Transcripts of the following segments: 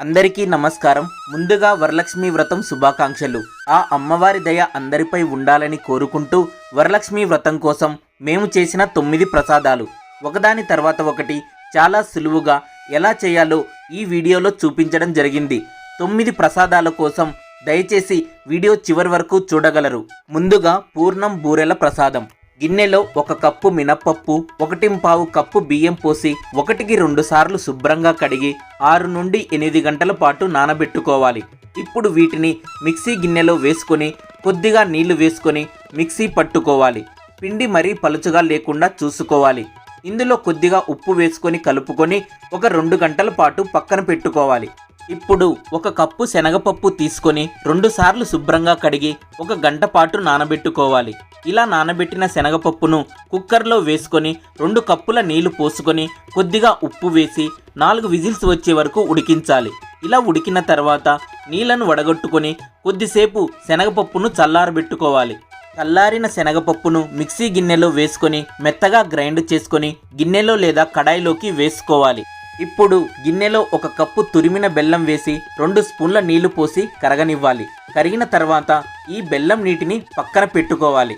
అందరికీ నమస్కారం. ముందుగా వరలక్ష్మి వ్రతం శుభాకాంక్షలు. ఆ అమ్మవారి దయ అందరిపై ఉండాలని కోరుకుంటూ వరలక్ష్మి వ్రతం కోసం మేము చేసిన తొమ్మిది ప్రసాదాలు. ఒకదాని తర్వాత ఒకటి చాలా సులువుగా ఎలా చేయాలో ఈ వీడియోలో చూపించడం జరిగింది. తొమ్మిది ప్రసాదాల కోసం దయచేసి వీడియో చివరి వరకు చూడగలరు. ముందుగా పూర్ణం బూరెల ప్రసాదం. గిన్నెలో ఒక కప్పు మినప్పప్పు ఒకటింపావు కప్పు బియ్యం పోసి ఒకటికి రెండు సార్లు శుభ్రంగా కడిగి ఆరు నుండి ఎనిమిది గంటల పాటు నానబెట్టుకోవాలి. ఇప్పుడు వీటిని మిక్సీ గిన్నెలో వేసుకొని కొద్దిగా నీళ్ళు వేసుకొని మిక్సీ పట్టుకోవాలి. పిండి మరీ పలుచగా లేకుండా చూసుకోవాలి. ఇందులో కొద్దిగా ఉప్పు వేసుకొని కలుపుకొని ఒక రెండు గంటల పాటు పక్కన పెట్టుకోవాలి. ఇప్పుడు ఒక కప్పు శనగపప్పు తీసుకొని రెండుసార్లు శుభ్రంగా కడిగి ఒక గంట పాటు నానబెట్టుకోవాలి. ఇలా నానబెట్టిన శనగపప్పును కుక్కర్లో వేసుకొని రెండు కప్పుల నీళ్ళు పోసుకొని కొద్దిగా ఉప్పు వేసి నాలుగు విజిల్స్ వచ్చే వరకు ఉడికించాలి. ఇలా ఉడికిన తర్వాత నీళ్ళను వడగొట్టుకొని కొద్దిసేపు శనగపప్పును చల్లారబెట్టుకోవాలి. చల్లారిన శనగపప్పును మిక్సీ గిన్నెలో వేసుకొని మెత్తగా గ్రైండ్ చేసుకొని గిన్నెలో లేదా కడాయిలోకి వేసుకోవాలి. ఇప్పుడు గిన్నెలో ఒక కప్పు తురిమిన బెల్లం వేసి రెండు స్పూన్ల నీళ్ళు పోసి కరగనివ్వాలి. కరిగిన తర్వాత ఈ బెల్లం నీటిని పక్కన పెట్టుకోవాలి.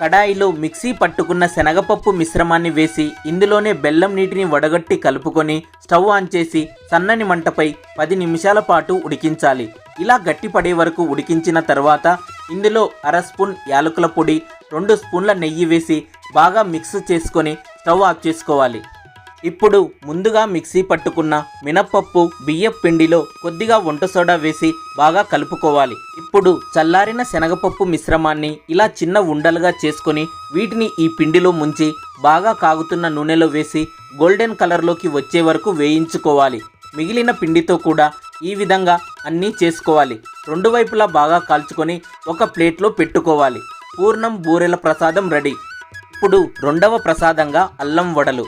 కడాయిలో మిక్సీ పట్టుకున్న శనగపప్పు మిశ్రమాన్ని వేసి ఇందులోనే బెల్లం నీటిని వడగట్టి కలుపుకొని స్టవ్ ఆన్ చేసి సన్నని మంటపై పది నిమిషాల పాటు ఉడికించాలి. ఇలా గట్టిపడే వరకు ఉడికించిన తర్వాత ఇందులో అర స్పూన్ యాలకుల పొడి రెండు స్పూన్ల నెయ్యి వేసి బాగా మిక్స్ చేసుకొని స్టవ్ ఆఫ్ చేసుకోవాలి. ఇప్పుడు ముందుగా మిక్సీ పట్టుకున్న మినప్పప్పు బియ్యపు పిండిలో కొద్దిగా వంట సోడా వేసి బాగా కలుపుకోవాలి. ఇప్పుడు చల్లారిన శనగపప్పు మిశ్రమాన్ని ఇలా చిన్న ఉండలుగా చేసుకొని వీటిని ఈ పిండిలో ముంచి బాగా కాగుతున్న నూనెలో వేసి గోల్డెన్ కలర్లోకి వచ్చే వరకు వేయించుకోవాలి. మిగిలిన పిండితో కూడా ఈ విధంగా అన్నీ చేసుకోవాలి. రెండు వైపులా బాగా కాల్చుకొని ఒక ప్లేట్లో పెట్టుకోవాలి. పూర్ణం బూరెల ప్రసాదం రెడీ. ఇప్పుడు రెండవ ప్రసాదంగా అల్లం వడలు.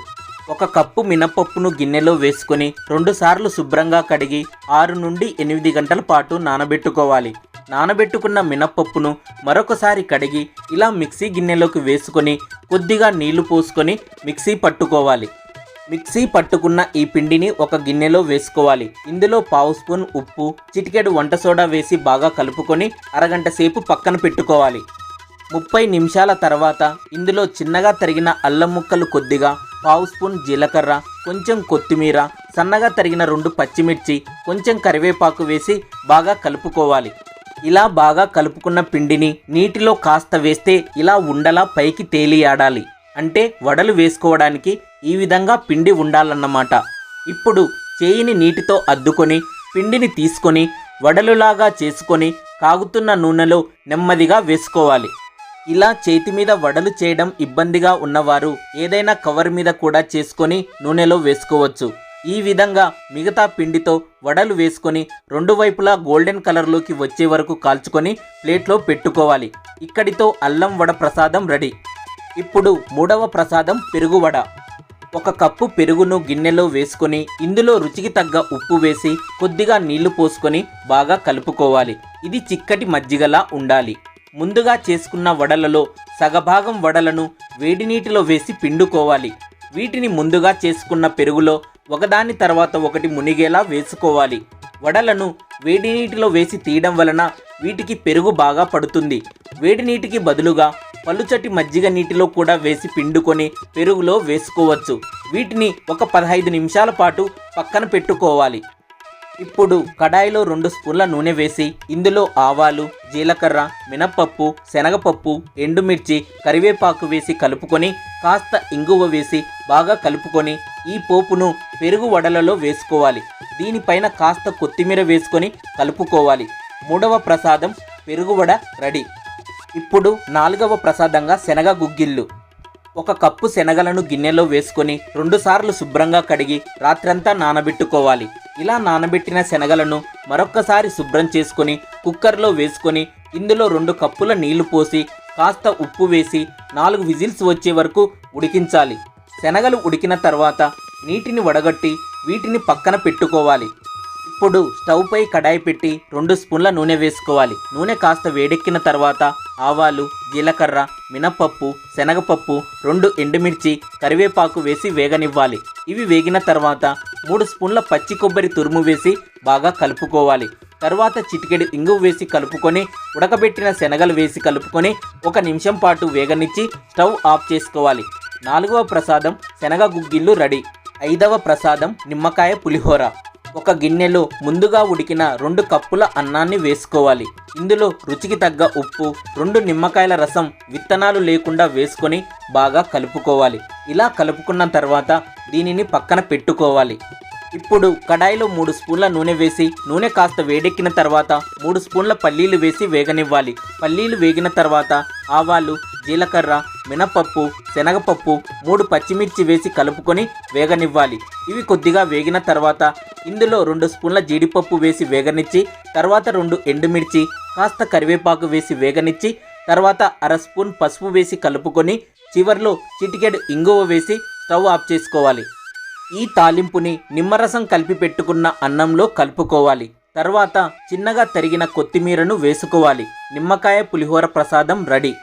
ఒక కప్పు మినపప్పును గిన్నెలో వేసుకొని రెండుసార్లు శుభ్రంగా కడిగి ఆరు నుండి ఎనిమిది గంటల పాటు నానబెట్టుకోవాలి. నానబెట్టుకున్న మినపప్పును మరొకసారి కడిగి ఇలా మిక్సీ గిన్నెలోకి వేసుకొని కొద్దిగా నీళ్ళు పోసుకొని మిక్సీ పట్టుకోవాలి. మిక్సీ పట్టుకున్న ఈ పిండిని ఒక గిన్నెలో వేసుకోవాలి. ఇందులో పావు స్పూన్ ఉప్పు చిటికెడు వంట సోడా వేసి బాగా కలుపుకొని అరగంట సేపు పక్కన పెట్టుకోవాలి. ముప్పై నిమిషాల తర్వాత ఇందులో చిన్నగా తరిగిన అల్లం ముక్కలు కొద్దిగా పావు స్పూన్ జీలకర్ర కొంచెం కొత్తిమీర సన్నగా తరిగిన రెండు పచ్చిమిర్చి కొంచెం కరివేపాకు వేసి బాగా కలుపుకోవాలి. ఇలా బాగా కలుపుకున్న పిండిని నీటిలో కాస్త వేస్తే ఇలా ఉండలా పైకి తేలియాడాలి అంటే వడలు వేసుకోవడానికి ఈ విధంగా పిండి ఉండాలన్నమాట. ఇప్పుడు చేయిని నీటితో అద్దుకొని పిండిని తీసుకొని వడలులాగా చేసుకొని కాగుతున్న నూనెలో నెమ్మదిగా వేసుకోవాలి. ఇలా చేతి మీద వడలు చేయడం ఇబ్బందిగా ఉన్నవారు ఏదైనా కవర్ మీద కూడా చేసుకొని నూనెలో వేసుకోవచ్చు. ఈ విధంగా మిగతా పిండితో వడలు వేసుకొని రెండు వైపులా గోల్డెన్ కలర్లోకి వచ్చే వరకు కాల్చుకొని ప్లేట్లో పెట్టుకోవాలి. ఇక్కడితో అల్లం వడ ప్రసాదం రెడీ. ఇప్పుడు మూడవ ప్రసాదం పెరుగు వడ. ఒక కప్పు పెరుగును గిన్నెలో వేసుకొని ఇందులో రుచికి తగ్గ ఉప్పు వేసి కొద్దిగా నీళ్ళు పోసుకొని బాగా కలుపుకోవాలి. ఇది చిక్కటి మజ్జిగలా ఉండాలి. ముందుగా చేసుకున్న వడలలో సగభాగం వడలను వేడి నీటిలో వేసి పిండుకోవాలి. వీటిని ముందుగా చేసుకున్న పెరుగులో ఒకదాని తర్వాత ఒకటి మునిగేలా వేసుకోవాలి. వడలను వేడి నీటిలో వేసి తీయడం వలన వీటికి పెరుగు బాగా పడుతుంది. వేడి నీటికి బదులుగా పలుచటి మజ్జిగ నీటిలో కూడా వేసి పిండుకొని పెరుగులో వేసుకోవచ్చు. వీటిని ఒక పదహైదు నిమిషాల పాటు పక్కన పెట్టుకోవాలి. ఇప్పుడు కడాయిలో రెండు స్పూన్ల నూనె వేసి ఇందులో ఆవాలు జీలకర్ర మినప్పప్పు శనగపప్పు ఎండుమిర్చి కరివేపాకు వేసి కలుపుకొని కాస్త ఇంగువ వేసి బాగా కలుపుకొని ఈ పోపును పెరుగు వడలలో వేసుకోవాలి. దీనిపైన కాస్త కొత్తిమీర వేసుకొని కలుపుకోవాలి. మూడవ ప్రసాదం పెరుగువడ రెడీ. ఇప్పుడు నాలుగవ ప్రసాదంగా శనగ గుగ్గిళ్ళు. ఒక కప్పు శనగలను గిన్నెలో వేసుకొని రెండుసార్లు శుభ్రంగా కడిగి రాత్రంతా నానబెట్టుకోవాలి. ఇలా నానబెట్టిన శనగలను మరొక్కసారి శుభ్రం చేసుకొని కుక్కర్లో వేసుకొని ఇందులో రెండు కప్పుల నీళ్ళు పోసి కాస్త ఉప్పు వేసి నాలుగు విజిల్స్ వచ్చే వరకు ఉడికించాలి. శనగలు ఉడికిన తర్వాత నీటిని వడగట్టి వీటిని పక్కన పెట్టుకోవాలి. ఇప్పుడు స్టవ్పై కడాయి పెట్టి రెండు స్పూన్ల నూనె వేసుకోవాలి. నూనె కాస్త వేడెక్కిన తర్వాత ఆవాలు జీలకర్ర మినపప్పు శనగపప్పు రెండు ఎండుమిర్చి కరివేపాకు వేసి వేగనివ్వాలి. ఇవి వేగిన తర్వాత మూడు స్పూన్ల పచ్చి కొబ్బరి తురుము వేసి బాగా కలుపుకోవాలి. తర్వాత చిటికెడు ఇంగువ వేసి కలుపుకొని ఉడకబెట్టిన శనగలు వేసి కలుపుకొని ఒక నిమిషం పాటు వేగనిచ్చి స్టవ్ ఆఫ్ చేసుకోవాలి. నాలుగవ ప్రసాదం శనగ గుగ్గిళ్ళు రెడీ. ఐదవ ప్రసాదం నిమ్మకాయ పులిహోర. ఒక గిన్నెలో ముందుగా ఉడికిన రెండు కప్పుల అన్నాన్ని వేసుకోవాలి. ఇందులో రుచికి తగ్గ ఉప్పు రెండు నిమ్మకాయల రసం విత్తనాలు లేకుండా వేసుకొని బాగా కలుపుకోవాలి. ఇలా కలుపుకున్న తర్వాత దీనిని పక్కన పెట్టుకోవాలి. ఇప్పుడు కడాయిలో మూడు స్పూన్ల నూనె వేసి నూనె కాస్త వేడెక్కిన తర్వాత మూడు స్పూన్ల పల్లీలు వేసి వేగనివ్వాలి. పల్లీలు వేగిన తర్వాత ఆవాలు జీలకర్ర మినపప్పు శనగపప్పు మూడు పచ్చిమిర్చి వేసి కలుపుకొని వేగనివ్వాలి. ఇవి కొద్దిగా వేగిన తర్వాత ఇందులో రెండు స్పూన్ల జీడిపప్పు వేసి వేగనిచ్చి తర్వాత రెండు ఎండుమిర్చి కాస్త కరివేపాకు వేసి వేగనిచ్చి తర్వాత అర స్పూన్ పసుపు వేసి కలుపుకొని చివర్లో చిటికెడు ఇంగువ వేసి స్టవ్ ఆఫ్ చేసుకోవాలి. ఈ తాలింపుని నిమ్మరసం కలిపి పెట్టుకున్న అన్నంలో కలుపుకోవాలి. తర్వాత చిన్నగా తరిగిన కొత్తిమీరను వేసుకోవాలి. నిమ్మకాయ పులిహోర ప్రసాదం రెడీ.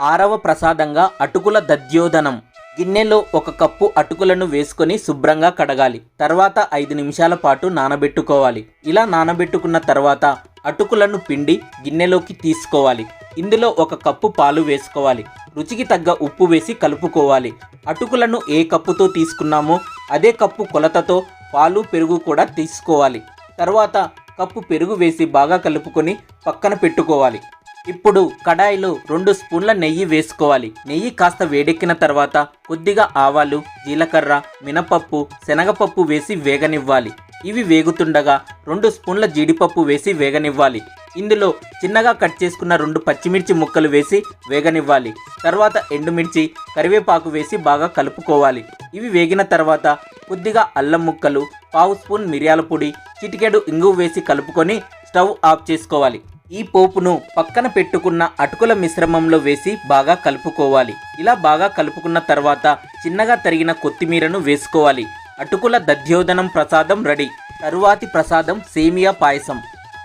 ఆరవ ప్రసాదంగా అటుకుల దద్యోధనం గిన్నెలో ఒక కప్పు అటుకులను వేసుకొని శుభ్రంగా కడగాలి. తర్వాత ఐదు నిమిషాల పాటు నానబెట్టుకోవాలి. ఇలా నానబెట్టుకున్న తర్వాత అటుకులను పిండి గిన్నెలోకి తీసుకోవాలి. ఇందులో ఒక కప్పు పాలు వేసుకోవాలి. రుచికి తగ్గ ఉప్పు వేసి కలుపుకోవాలి. అటుకులను ఏ కప్పుతో తీసుకున్నామో అదే కప్పు కొలతతో పాలు పెరుగు కూడా తీసుకోవాలి. తర్వాత కప్పు పెరుగు వేసి బాగా కలుపుకొని పక్కన పెట్టుకోవాలి. ఇప్పుడు కడాయిలో రెండు స్పూన్ల నెయ్యి వేసుకోవాలి. నెయ్యి కాస్త వేడెక్కిన తర్వాత కొద్దిగా ఆవాలు జీలకర్ర మినపప్పు శనగపప్పు వేసి వేగనివ్వాలి. ఇవి వేగుతుండగా రెండు స్పూన్ల జీడిపప్పు వేసి వేగనివ్వాలి. ఇందులో చిన్నగా కట్ చేసుకున్న రెండు పచ్చిమిర్చి ముక్కలు వేసి వేగనివ్వాలి. తర్వాత ఎండుమిర్చి కరివేపాకు వేసి బాగా కలుపుకోవాలి. ఇవి వేగిన తర్వాత కొద్దిగా అల్లం ముక్కలు పావు స్పూన్ మిరియాల పొడి చిటికెడు ఇంగువ వేసి కలుపుకొని స్టవ్ ఆఫ్ చేసుకోవాలి. ఈ పోపును పక్కన పెట్టుకున్న అటుకుల మిశ్రమంలో వేసి బాగా కలుపుకోవాలి. ఇలా బాగా కలుపుకున్న తర్వాత చిన్నగా తరిగిన కొత్తిమీరను వేసుకోవాలి. అటుకుల దధ్యోదనం ప్రసాదం రెడీ. తరువాతి ప్రసాదం సేమియా పాయసం.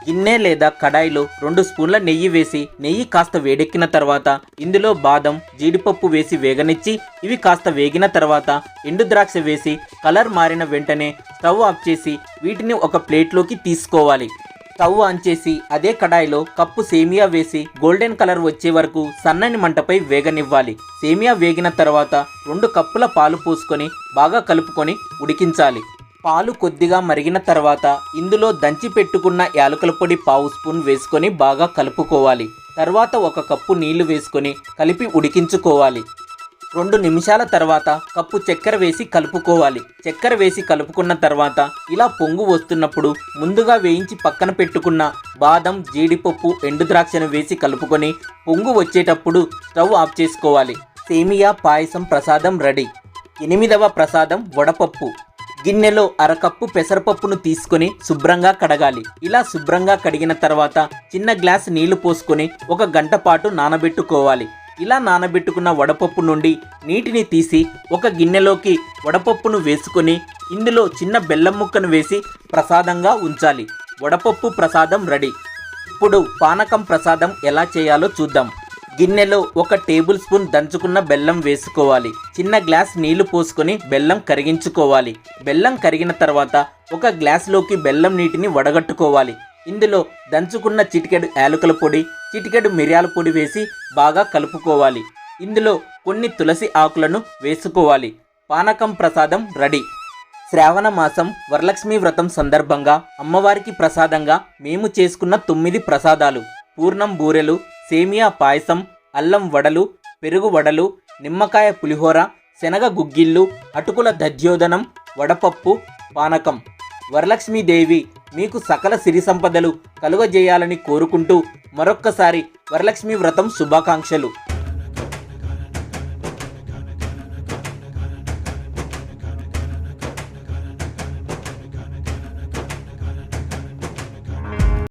గిన్నె లేదా కడాయిలో రెండు స్పూన్ల నెయ్యి వేసి నెయ్యి కాస్త వేడెక్కిన తర్వాత ఇందులో బాదం జీడిపప్పు వేసి వేగనిచ్చి ఇవి కాస్త వేగిన తర్వాత ఎండు ద్రాక్ష వేసి కలర్ మారిన వెంటనే స్టవ్ ఆఫ్ చేసి వీటిని ఒక ప్లేట్లోకి తీసుకోవాలి. స్టవ్ ఆన్ చేసి అదే కడాయిలో కప్పు సేమియా వేసి గోల్డెన్ కలర్ వచ్చే వరకు సన్నని మంటపై వేగనివ్వాలి. సేమియా వేగిన తర్వాత రెండు కప్పుల పాలు పోసుకొని బాగా కలుపుకొని ఉడికించాలి. పాలు కొద్దిగా మరిగిన తర్వాత ఇందులో దంచి పెట్టుకున్న యాలకుల పొడి పావు స్పూన్ వేసుకొని బాగా కలుపుకోవాలి. తర్వాత ఒక కప్పు నీళ్ళు వేసుకొని కలిపి ఉడికించుకోవాలి. రెండు నిమిషాల తర్వాత కప్పు చక్కెర వేసి కలుపుకోవాలి. చక్కెర వేసి కలుపుకున్న తర్వాత ఇలా పొంగు వస్తున్నప్పుడు ముందుగా వేయించి పక్కన పెట్టుకున్న బాదం జీడిపప్పు ఎండు ద్రాక్షను వేసి కలుపుకొని పొంగు వచ్చేటప్పుడు స్టవ్ ఆఫ్ చేసుకోవాలి. సేమియా పాయసం ప్రసాదం రెడీ. ఎనిమిదవ ప్రసాదం వడపప్పు. గిన్నెలో అరకప్పు పెసరపప్పును తీసుకొని శుభ్రంగా కడగాలి. ఇలా శుభ్రంగా కడిగిన తర్వాత చిన్న గ్లాస్ నీళ్ళు పోసుకొని ఒక గంట పాటు నానబెట్టుకోవాలి. ఇలా నానబెట్టుకున్న వడపప్పు నుండి నీటిని తీసి ఒక గిన్నెలోకి వడపప్పును వేసుకొని ఇందులో చిన్న బెల్లం ముక్కను వేసి ప్రసాదంగా ఉంచాలి. వడపప్పు ప్రసాదం రెడీ. ఇప్పుడు పానకం ప్రసాదం ఎలా చేయాలో చూద్దాం. గిన్నెలో ఒక టేబుల్ స్పూన్ దంచుకున్న బెల్లం వేసుకోవాలి. చిన్న గ్లాస్ నీళ్ళు పోసుకొని బెల్లం కరిగించుకోవాలి. బెల్లం కరిగిన తర్వాత ఒక గ్లాస్లోకి బెల్లం నీటిని వడగట్టుకోవాలి. ఇందులో దంచుకున్న చిటికెడు యాలకుల పొడి చిటికెడు మిరియాల పొడి వేసి బాగా కలుపుకోవాలి. ఇందులో కొన్ని తులసి ఆకులను వేసుకోవాలి. పానకం ప్రసాదం రెడీ. శ్రావణ మాసం వరలక్ష్మి వ్రతం సందర్భంగా అమ్మవారికి ప్రసాదంగా మేము చేసుకున్న తొమ్మిది ప్రసాదాలు. పూర్ణం బూరెలు సేమియా పాయసం అల్లం వడలు పెరుగు వడలు నిమ్మకాయ పులిహోర శనగ గుగ్గిళ్ళు అటుకుల దధ్యోదనం వడపప్పు పానకం. వరలక్ష్మీదేవి మీకు సకల సిరి సంపదలు కలుగజేయాలని కోరుకుంటూ మరొక్కసారి వరలక్ష్మి వ్రతం శుభాకాంక్షలు.